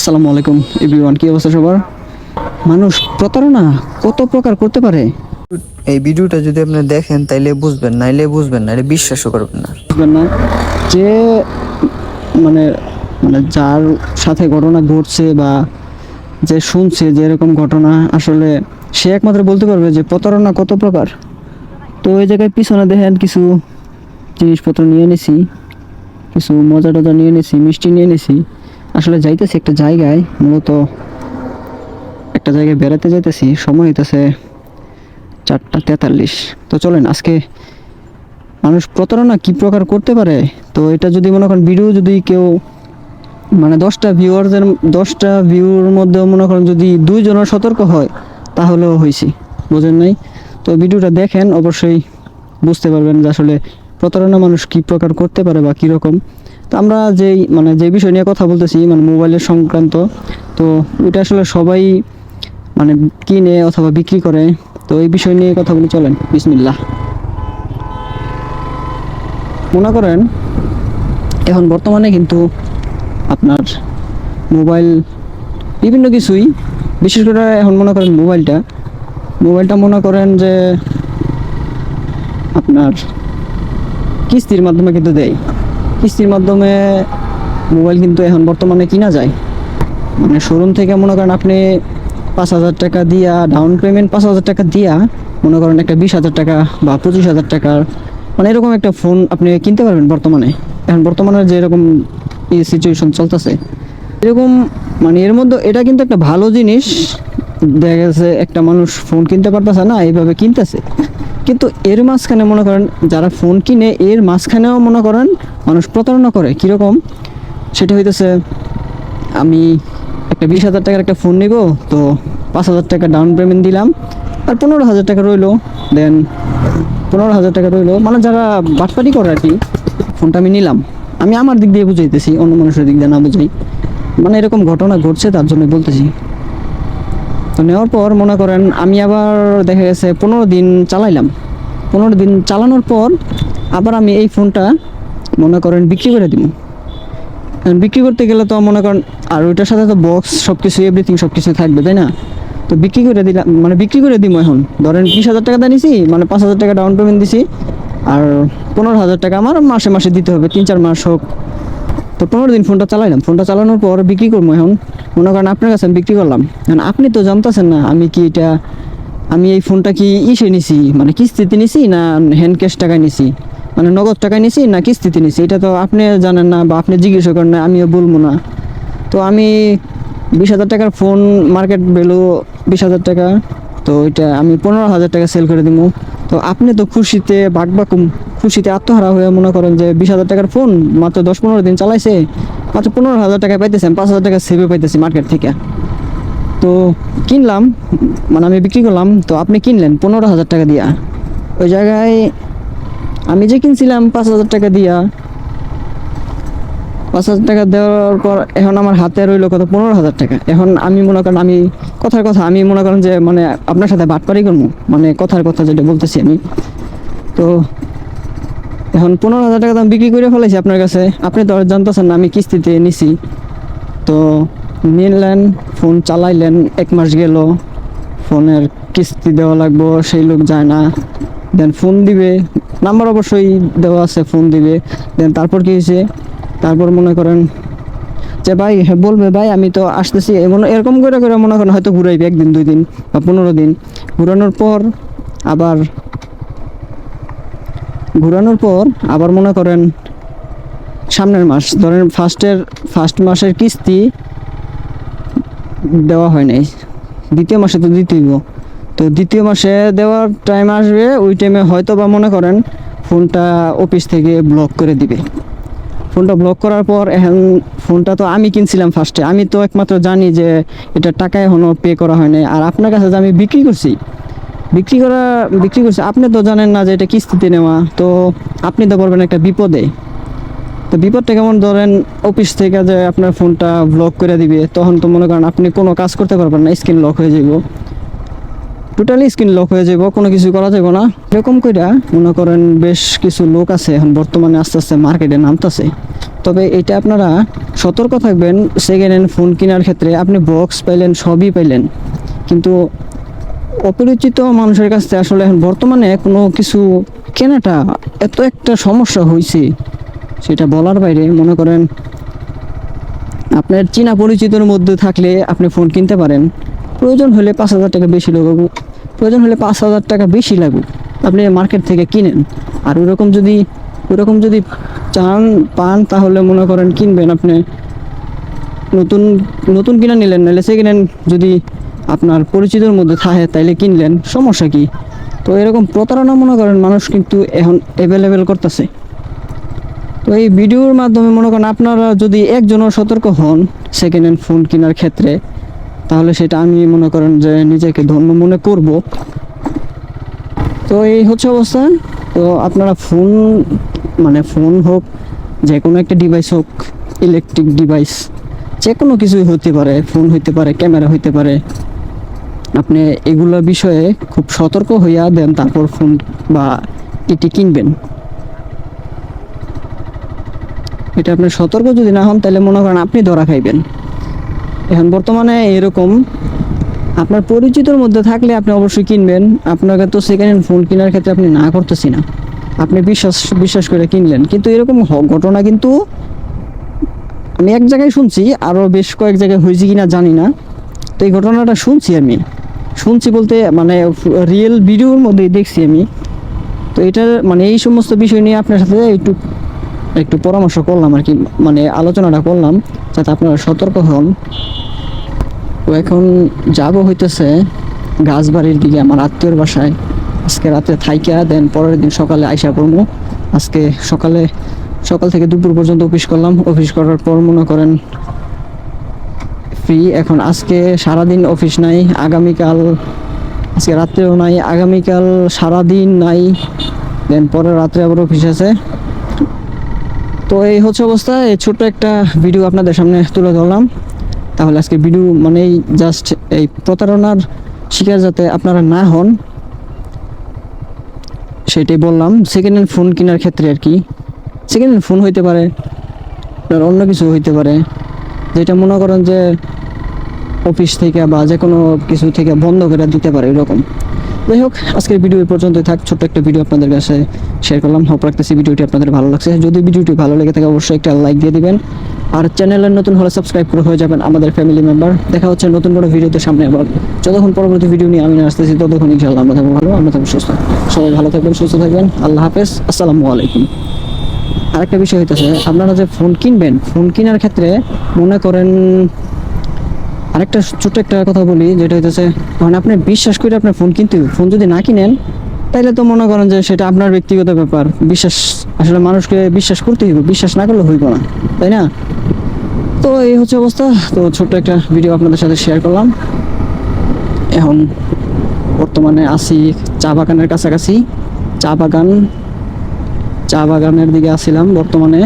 আসসালামু আলাইকুম এভরিওয়ান কি অবস্থা সবার? মানুষ প্রতারণা কত প্রকার করতে পারে? এই ভিডিওটা যদি আপনি দেখেন তাইলে বুঝবেন নাইলে বুঝবেন না এটা বিশ্বাসও করবেন না। বুঝবেন না? যে মানে মানে যার সাথে ঘটনা ঘটছে বা যে শুনছে যে এরকম ঘটনা আসলে সে একমাত্র বলতে পারবে যে প্রতারণা কত প্রকার। তো ওই জায়গায় পিছনে দেখেন কিছু জিনিসপত্র নিয়ে নিছি কিছু মজা টজা নিয়ে নিছি মিষ্টি নিয়ে এনেছি আসলে যাইতেছি একটা জায়গায়, মূলত একটা জায়গায় বেড়াতে যাইতেছি, সময় হইতেছে চারটা তেতাল্লিশ। তো চলেন, আজকে মানুষ প্রতারণা কি প্রকার করতে পারে? তো এটা যদি মনে করেন ভিডিও যদি কেউ মানে দশটা ভিউয়ারদের দশটা ভিউর মধ্যে মনে করেন যদি দুইজনের সতর্ক হয়, তাহলেও হয়েছি বোঝেন নাই? তো ভিডিওটা দেখেন, অবশ্যই বুঝতে পারবেন যে আসলে প্রতারণা মানুষ কি প্রকার করতে পারে বা কীরকম। তো আমরা যেই মানে যে বিষয় নিয়ে কথা বলতেছি মানে মোবাইলের সংক্রান্ত, তো এটা আসলে সবাই মানে কিনে অথবা বিক্রি করে। তো এই বিষয় নিয়ে কথা বলি, চলেন, বিসমিল্লাহ। মনে করেন, এখন বর্তমানে কিন্তু আপনার মোবাইল বিভিন্ন কিছুই, বিশেষ করে এখন মনে করেন মোবাইলটা মোবাইলটা মনে করেন যে আপনার কিস্তির মাধ্যমে কিন্তু দেয়। কিস্তির মাধ্যমে মোবাইল কিন্তু এখন বর্তমানে কিনা যায়। মানে শোরুম থেকে মনে করেন আপনি পাঁচ হাজার টাকা দিয়া ডাউন পেমেন্ট পাঁচ হাজার টাকা দিয়া মনে করেন একটা বিশ হাজার টাকা বা পঁচিশ হাজার টাকার মানে এরকম একটা ফোন আপনি কিনতে পারবেন বর্তমানে। এখন বর্তমানে যে এরকম সিচুয়েশন চলতেছে, এরকম মানে এর মধ্যে এটা কিন্তু একটা ভালো জিনিস। দেখা গেছে একটা মানুষ ফোন কিনতে পারতেছে না, এইভাবে কিনতেছে। কিন্তু এর মাঝখানে মনে করেন যারা ফোন কিনে এর মাঝখানেও মনে করেন মানুষ প্রতারণা করে, কীরকম? সেটা হইতেছে আমি একটা বিশ হাজার টাকার একটা ফোন নিব, তো পাঁচ হাজার টাকা ডাউন পেমেন্ট দিলাম, আর পনেরো হাজার টাকা রইল দেন পনেরো হাজার টাকা রইল মানে যারা বাটপাটি করে আর কি ফোনটা আমি নিলাম। আমি আমার দিক দিয়ে বুঝাইতেছি, অন্য মানুষের দিক দিয়ে না বুঝাই। মানে এরকম ঘটনা ঘটছে, তার জন্য বলতেছি। তো নেওয়ার পর মনে করেন আমি আবার দেখা গেছে পনেরো দিন চালাইলাম। পনেরো দিন চালানোর পর আবার আমি এই ফোনটা মনে করেন বিক্রি করে দিব। বিক্রি করতে গেলে তো মনে করেন আর ওইটার সাথে তো বক্স সব কিছু এভরিথিং সব কিছু থাকবে, তাই না? তো বিক্রি করে দিলাম মানে বিক্রি করে দিব এখন। ধরেন বিশ হাজার টাকা নিছি মানে পাঁচ হাজার টাকা ডাউন পেমেন্ট দিছি, আর পনেরো হাজার টাকা আমার মাসে মাসে দিতে হবে, তিন চার মাস হোক। তো পনেরো দিন ফোনটা চালাইলাম। ফোনটা চালানোর পর বিক্রি করব এখন। মনে করেন আপনার কাছে আমি বিক্রি করলাম। এখন আপনি তো জানতেছেন না, আমি কি এটা, আমি এই ফোনটা কি ইসে নিছি? মানে কিস্তিতে নিছি না হ্যান্ড ক্যাশ টাকায় নিছি? মানে নগদ টাকায় নিছি না কিস্তিতে নিছি? এটা তো আপনি জানেন না বা আপনি জিজ্ঞাসা করেন না, আমিও বলব না। তো আমি বিশ হাজার টাকার ফোন মার্কেট ভ্যালু বিশ হাজার টাকা, তো এটা আমি পনেরো হাজার টাকা সেল করে দিব। তো আপনি তো খুশিতে বাকবাকুম খুশিতে আত্মহারা হয়ে মনে করেন যে বিশ হাজার টাকার ফোন মাত্র দশ পনেরো দিন চালাইছে, মাত্র পনেরো হাজার টাকা পাইতেছেন, পাঁচ হাজার টাকা সেভে পাইতেছি মার্কেট থেকে। তো কিনলাম মানে আমি বিক্রি করলাম, তো আপনি কিনলেন পনেরো হাজার টাকা দিয়া। ওই জায়গায় আমি যে কিনছিলাম পাঁচ হাজার টাকা দিয়া পাঁচ হাজার টাকা দেওয়ার পর এখন আমার হাতে রইল কত? পনেরো হাজার টাকা। এখন আমি মনে করেন, আমি কথার কথা, আমি মনে করেন যে মানে আপনার সাথে বাট বাটপারি করব। মানে কথার কথা যেটা বলতেছি আমি। তো এখন পনেরো হাজার টাকা দাম বিক্রি করে ফেলেছি আপনার কাছে। আপনি তো জানতেছেন না, আমি কিস্তিতে নিছি। তো নিলেন, ফোন চালাইলেন, এক মাস গেল। ফোনের কিস্তি দেওয়া লাগবো, সেই লোক যায় না। দেন ফোন দিবে, নাম্বার অবশ্যই দেওয়া আছে, ফোন দিবে। দেন তারপর কি হয়েছে? তারপর মনে করেন যে ভাই বলবে ভাই, আমি তো আসতেছি এমন এরকম করে করে মনে করেন হয়তো ঘুরাইবে একদিন, দুই দিন বা পনেরো দিন। ঘুরানোর পর আবার, ঘুরানোর পর আবার মনে করেন সামনের মাস, ধরেন ফার্স্টের, ফার্স্ট মাসের কিস্তি দেওয়া হয় নাই। দ্বিতীয় মাসে তো দিতেইব তো দ্বিতীয় মাসে দেওয়ার টাইম আসবে, ওই টাইমে হয়তো বা মনে করেন ফোনটা অফিস থেকে ব্লক করে দিবে। ফোনটা ব্লক করার পর এখন ফোনটা তো আমি কিনছিলাম ফার্স্টে আমি তো একমাত্র জানি যে এটা টাকা এখনও পে করা হয় নাই। আর আপনার কাছে যে আমি বিক্রি করছি, বিক্রি করা, বিক্রি করছি, আপনি তো জানেন না যে এটা কিস্তিতে নেওয়া। তো আপনি তো পড়বেন একটা বিপদে। তো বিপদটা কেমন? ধরেন অফিস থেকে যে আপনার ফোনটা ব্লক করে দিবে, তখন তো মনে করেন আপনি কোনো কাজ করতে পারবেন না স্ক্রিন লক হয়ে যাব টোটালি স্ক্রিন লক হয়ে যাব কোনো কিছু করা যাবে না। এরকম কইরা মনে করেন বেশ কিছু লোক আছে, এখন বর্তমানে আস্তে আস্তে মার্কেটে নামতেছে। তবে এটা আপনারা সতর্ক থাকবেন সেকেন্ড হ্যান্ড ফোন কেনার ক্ষেত্রে আপনি বক্স পাইলেন, সবই পাইলেন। কিন্তু অপরিচিত মানুষের কাছ আসলে এখন বর্তমানে কোনো কিছু কেনাটা এত একটা সমস্যা হয়েছে সেটা বলার বাইরে মনে করেন আপনার চীনা পরিচিতর মধ্যে থাকলে আপনি ফোন কিনতে পারেন। প্রয়োজন হলে পাঁচ হাজার টাকা বেশি লাগুক। প্রয়োজন হলে পাঁচ হাজার টাকা বেশি লাগুক। আপনি মার্কেট থেকে কিনেন। আর ওরকম যদি ওরকম যদি চান, পান, তাহলে মনে করেন কিনবেন আপনি। নতুন নতুন কিনে নিলেন, নাহলে সেকেন্ড যদি আপনার পরিচিতর মধ্যে থাকে, তাইলে কিনলেন। সমস্যা কি? তো এরকম প্রতারণা মনে করেন মানুষ কিন্তু এখন অ্যাভেলেবেল করতেছে। তো এই ভিডিওর মাধ্যমে মনে করেন আপনারা যদি একজনও সতর্ক হন সেকেন্ড হ্যান্ড ফোন কেনার ক্ষেত্রে তাহলে সেটা আমি মনে করেন যে নিজেকে ধন্য মনে করব। তো এই হচ্ছে অবস্থা। তো আপনারা ফোন মানে ফোন হোক, যে কোনো একটা ডিভাইস হোক ইলেকট্রিক ডিভাইস যে কোনো কিছুই হতে পারে ফোন হইতে পারে ক্যামেরা হইতে পারে, আপনি এগুলো বিষয়ে খুব সতর্ক হইয়া দেন, তারপর ফোন বা এটি কিনবেন। এটা আপনি সতর্ক যদি না হন, তাহলে মনে করেন আপনি ধরা খাইবেন। এখন বর্তমানে এরকম, আপনার পরিচিতর মধ্যে থাকলে আপনি অবশ্যই কিনবেন। আপনাকে তো সেকেন্ড হ্যান্ড ফোন কেনার ক্ষেত্রে আপনি না করতেছি না। আপনি বিশ্বাস বিশ্বাস করে কিনলেন। কিন্তু এরকম ঘটনা কিন্তু আমি এক জায়গায় শুনছি আরও বেশ কয়েক জায়গায় হয়েছে কিনা জানি না। তো এই ঘটনাটা শুনছি আমি। শুনছি বলতে মানে রিয়েল ভিডিওর মধ্যে দেখছি আমি। তো এটার মানে এই সমস্ত বিষয় নিয়ে আপনার সাথে একটু একটু পরামর্শ করলাম আর কি মানে আলোচনাটা করলাম যাতে আপনারা সতর্ক হন। তো এখন যাব হইতেছে গাছবাড়ির দিকে, আমার আত্মীয়র বাসায়। আজকে রাতে থাইকা, দেন পরের দিন সকালে আইসা পড়ব আজকে সকালে, সকাল থেকে দুপুর পর্যন্ত অফিস করলাম। অফিস করার পর মনে করেন ফ্রি এখন আজকে সারাদিন অফিস নাই, আগামীকাল, আজকে রাত্রেও নাই, আগামীকাল সারাদিন নাই। দেন পরে রাত্রে আবার অফিস আছে। তো এই হচ্ছে অবস্থা, এই ছোট্ট একটা ভিডিও আপনাদের সামনে তুলে ধরলাম। তাহলে আজকে ভিডিও মানে জাস্ট এই প্রতারণার শিকার যাতে আপনারা না হন, সেটাই বললাম। সেকেন্ড হ্যান্ড ফোন কেনার ক্ষেত্রে আর কি। সেকেন্ড হ্যান্ড ফোন হইতে পারে, আপনার অন্য কিছু হইতে পারে। যেটা মনে করেন যে অফিস থেকে বা যে কোনো কিছু থেকে বন্ধ করে দিতে পারে, এরকম। যাই হোক আজকের ভিডিও এই পর্যন্তই থাক। ছোট্ট একটা ভিডিও আপনাদের কাছে শেয়ার করলাম। হোপ রাখতেছি ভিডিওটি আপনাদের ভালো লাগছে। যদি ভিডিওটি ভালো লেগে থাকে, অবশ্যই একটা লাইক দিয়ে দিবেন। আর চ্যানেলের নতুন হলে সাবস্ক্রাইব করে হয়ে যাবেন আমাদের ফ্যামিলি মেম্বার দেখা হচ্ছে নতুন কোনো ভিডিওতে সামনে আবার। যতক্ষণ পরবর্তী ভিডিও নিয়ে আমি আসতেছি, ততক্ষণ ইনশাআল্লাহ আমরা থাকব ভালো, আমরা থাকব সুস্থ। সবাই ভালো থাকবেন, সুস্থ থাকবেন। আল্লাহ হাফেজ। আসসালামু আলাইকুম। আরেকটা বিষয় হইতেছে, আপনারা যে ফোন কিনবেন ফোন কেনার ক্ষেত্রে মনে করেন আরেকটা ছোট্ট একটা কথা বলি, যেটা হইতেছে মানে আপনি বিশ্বাস করে আপনার ফোন কিনতে। ফোন যদি না কিনেন, তাইলে তো মনে করেন যে সেটা আপনার ব্যক্তিগত ব্যাপার। বিশ্বাস, আসলে মানুষকে বিশ্বাস করতে হইব, বিশ্বাস না করলে হইব না, তাই না? তো এই হচ্ছে অবস্থা। তো ছোট্ট একটা ভিডিও আপনাদের সাথে শেয়ার করলাম। এখন বর্তমানে আছি চা বাগানের কাছাকাছি। চা বাগান, চা বাগানের দিকে আসছিলাম বর্তমানে।